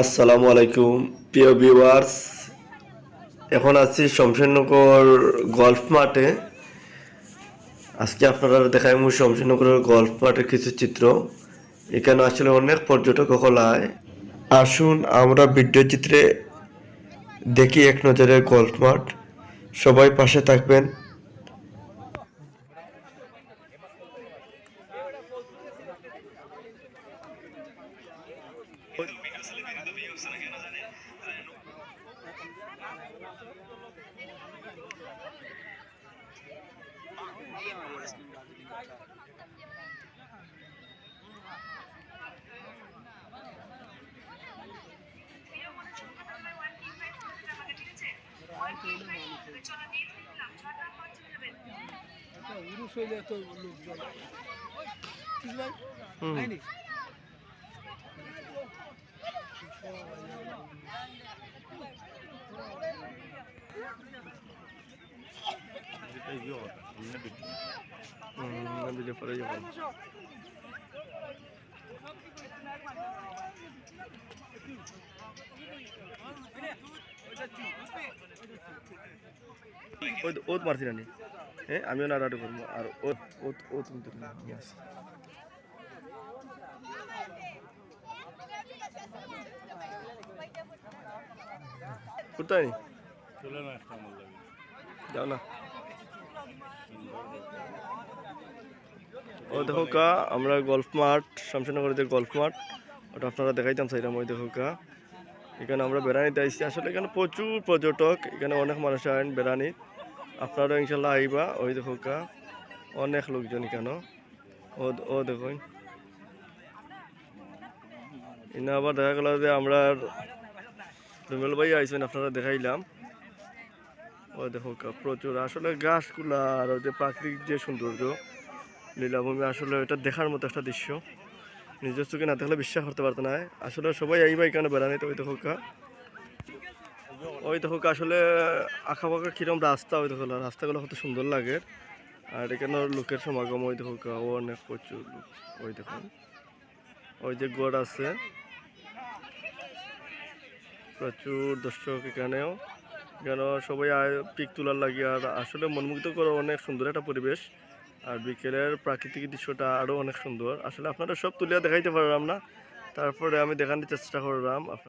আসসালামু আলাইকুম প্রিয় ভিউয়ার্স। এখন আছি শমশেরনগর গল্ফ মাঠে। আজকে আপনারা দেখাই মু শমশেরনগরের গল্ফ মাঠের কিছু চিত্র। এখানে আসলে অনেক পর্যটক হলায় আসুন আমরা ভিডিও চিত্রে দেখি এক নজরে গল্ফ মাঠ। সবাই পাশে থাকবেন। একটা উরুস হইলে তো লোকজন ওত মারছি নানি হ্যাঁ আমিও নাড়াটা করব। আর ওত ওত ওত কোথায়? যাও না। ও দেখো কা আমরা গল্ফ মাঠ শামসানগরের যে গল্ফ মাঠ। ওটা আপনারা দেখাইতাম চাইলাম ওই দেখো কা। এখানে আমরা বেড়ানিতে আইসি আসলে এখানে প্রচুর পর্যটক এখানে অনেক মানুষ আইন বেড়ানি আপনারা ইনশাল্লাহ আইবা ওই দেখো কা। অনেক লোকজন এখানে। ও ও দেখো। ইনা আবার দেখা গেল যে আমরা রুমেল ভাই আইসেন আপনারা দেখাইলাম। ও দেখো প্রচুর। আসলে গাছগুলা আর যে প্রাকৃতিক যে সৌন্দর্য, লীলাভূমি আসলে এটা দেখার মতো একটা দৃশ্য। নিজের চোখে না দেখলে বিশ্বাস করতে পারতো না। আসলে সবাই এই আইবা এখানে বেড়ানিতে ওই দেখো কা? ওই দেখো আসলে আঁকাবাঁকা কিরম রাস্তা ওই দেখো রাস্তাগুলো কত সুন্দর লাগে। আর এখানে লোকের সমাগম ওই দেখো ও অনেক প্রচুর লোক, ওই দেখো। ওই যে গড় আছে প্রচুর দর্শক এখানেও। কেন সবাই পিক তোলার লাগে, আর আসলে মনমুগ্ধ করে অনেক সুন্দর একটা পরিবেশ। আর বিকেলের প্রাকৃতিক দৃশ্যটা আরও অনেক সুন্দর। আসলে আপনারা সব তুলিয়া দেখাইতে পারলাম না। তারপরে আমি দেখানোর চেষ্টা করলাম।